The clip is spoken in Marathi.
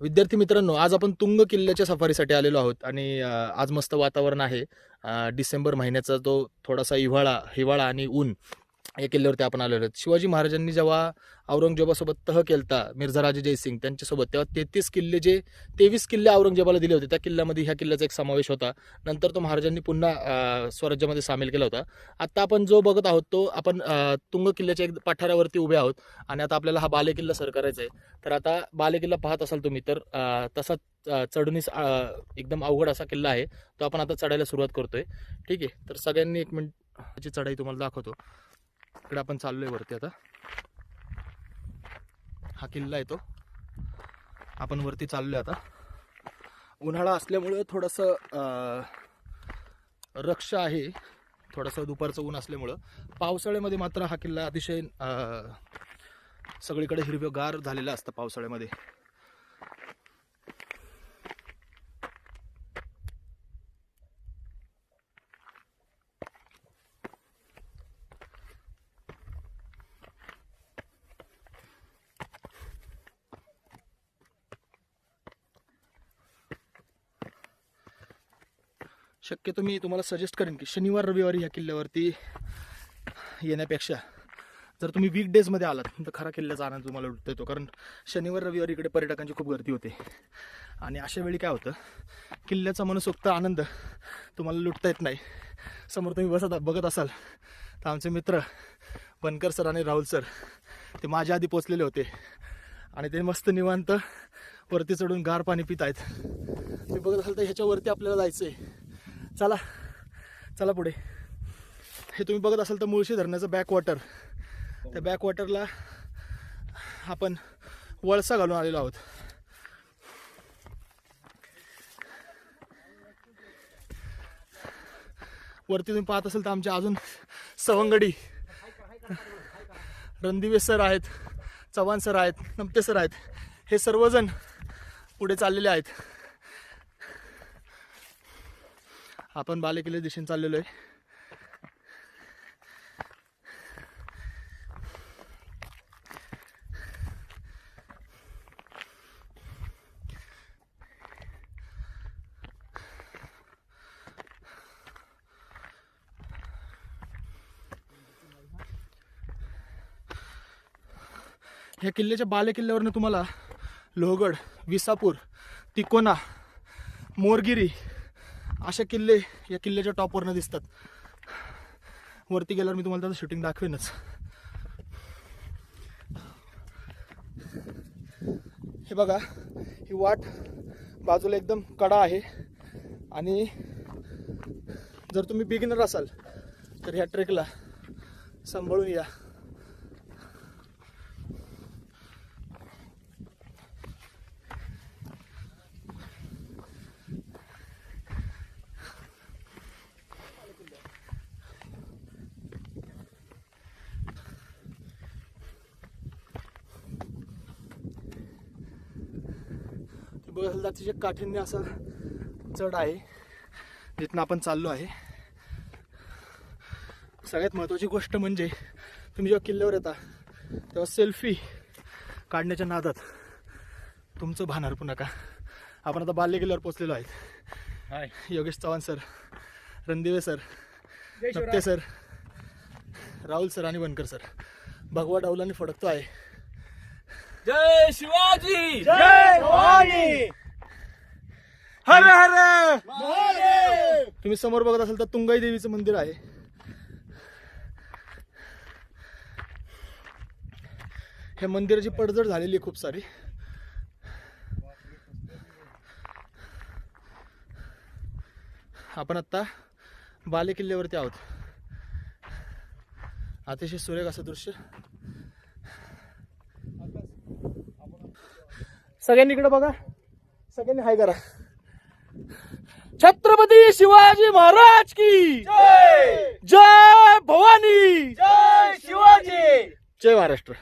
विद्यार्थी मित्रांनो आज आपण तुंग किल्ल्याच्या सफारीसाठी आलेलो आहोत आणि आज मस्त वातावरण आहे. डिसेंबर महिन्याचा तो थोडासा हिवाळा हिवाळा आणि ऊन. या किल्ल्यावरती आपण आलेलो आहोत. शिवाजी महाराजांनी जेव्हा औरंगजेबासोबत तह केलता मिर्झा राजे जयसिंग त्यांच्यासोबत तेव्हा तेहतीस किल्ले जे तेवीस किल्ले औरंगजेबाला दिले होते. त्या किल्ल्यामध्ये ह्या किल्ल्याचा एक समावेश होता. नंतर तो महाराजांनी पुन्हा स्वराज्यामध्ये सामील केला होता. आत्ता आपण जो बघत आहोत तो आपण तुंग किल्ल्याच्या एक पठारावरती उभे आहोत आणि आता आपल्याला हा बालेकिल्ला सर करायचा आहे. तर आता बालेकिल्ला पाहत असाल तुम्ही तर तसा चढणीस एकदम अवघड असा किल्ला आहे. तो आपण आता चढायला सुरुवात करतोय. ठीक आहे. तर सगळ्यांनी एक मिनिट चढाई तुम्हाला दाखवतो. इकडे आपण चाललोय वरती आता. हा किल्ला येतो आपण वरती चाललोय आता. उन्हाळा असल्यामुळं थोडंसं रक्ष आहे. थोडंसं दुपारचं ऊन असल्यामुळं. पावसाळ्यामध्ये मात्र हा किल्ला अतिशय सगळीकडे हिरव्यगार झालेला असतं पावसाळ्यामध्ये. शक्यतो मी तुम्हाला सजेस्ट करेन की शनिवार रविवारी ह्या किल्ल्यावरती येण्यापेक्षा जर तुम्ही वीक डेजमध्ये आलात तर खरा किल्ल्याचा आनंद तुम्हाला लुटता येतो कारण शनिवार रविवारी इकडे पर्यटकांची खूप गर्दी होते. आणि अशा वेळी काय होतं किल्ल्याचा मनसोक्त आनंद तुम्हाला लुटता येत नाही. समोर तुम्ही बसत बघत असाल तर आमचे मित्र बनकर सर आणि राहुल सर ते माझ्या आधी पोचलेले होते. आणि ते मस्त निवांत वरती चढून गार पाणी पित आहेत. ते बघत असाल तर ह्याच्यावरती आपल्याला जायचं आहे चला चला पुढे. हे तुम्ही बघत असाल तर मुळशी धरणाचं बॅक वॉटर त्या बॅक वॉटरला आपण वळसा घालून आलेलो आहोत. वरती तुम्ही पाहत असाल तर आमच्या अजून सवंगडी रणदिवे सर आहेत चव्हाण सर आहेत नमते सर आहेत. हे सर्वजण पुढे चाललेले आहेत. आपण बालेकिल्ले दिशेने चाललेलो आहे. ह्या किल्ल्याच्या बालेकिल्ल्यावरनं तुम्हाला लोहगड विसापूर तिकोना मोरगिरी असे किल्ले या किल्ल्याच्या टॉपवरनं दिसतात. वरती गेल्यावर मी तुम्हाला त्याचं शूटिंग दाखवेनच. हे बघा ही वाट बाजूला एकदम कडा आहे. आणि जर तुम्ही बिगिनर असाल तर ह्या ट्रेकला सांभाळून या. तर अतिशय काठीण्य असा चढ आहे जिथनं आपण चाललो आहे. सगळ्यात महत्त्वाची गोष्ट म्हणजे तुम्ही जेव्हा किल्ल्यावर येता तेव्हा सेल्फी काढण्याच्या नादात तुमचं भान हरपू नका. आपण आता बाल्य किल्ल्यावर पोचलेलो आहेत. Hi. Yogesh Chavan sir Randive sir Napte sir Rahul sir आणि बनकर सर. भगवा डाऊलाने फडकतो आहे. जय शिवाजी! जय भवानी! हर हर! तुम्ही समोर बघत असाल तर तुंगाई देवीचं मंदिर आहे. ह्या मंदिराची पडझड झालेली आहे खूप सारी. आपण आत्ता बाले किल्ल्यावरती आहोत. अतिशय सुरेख असं दृश्य. सगळ्यांनी इकडे बघा. सगळ्यांनी हाय करा. छत्रपती शिवाजी महाराज की. जय! जय भवानी. जय शिवाजी! जय महाराष्ट्र.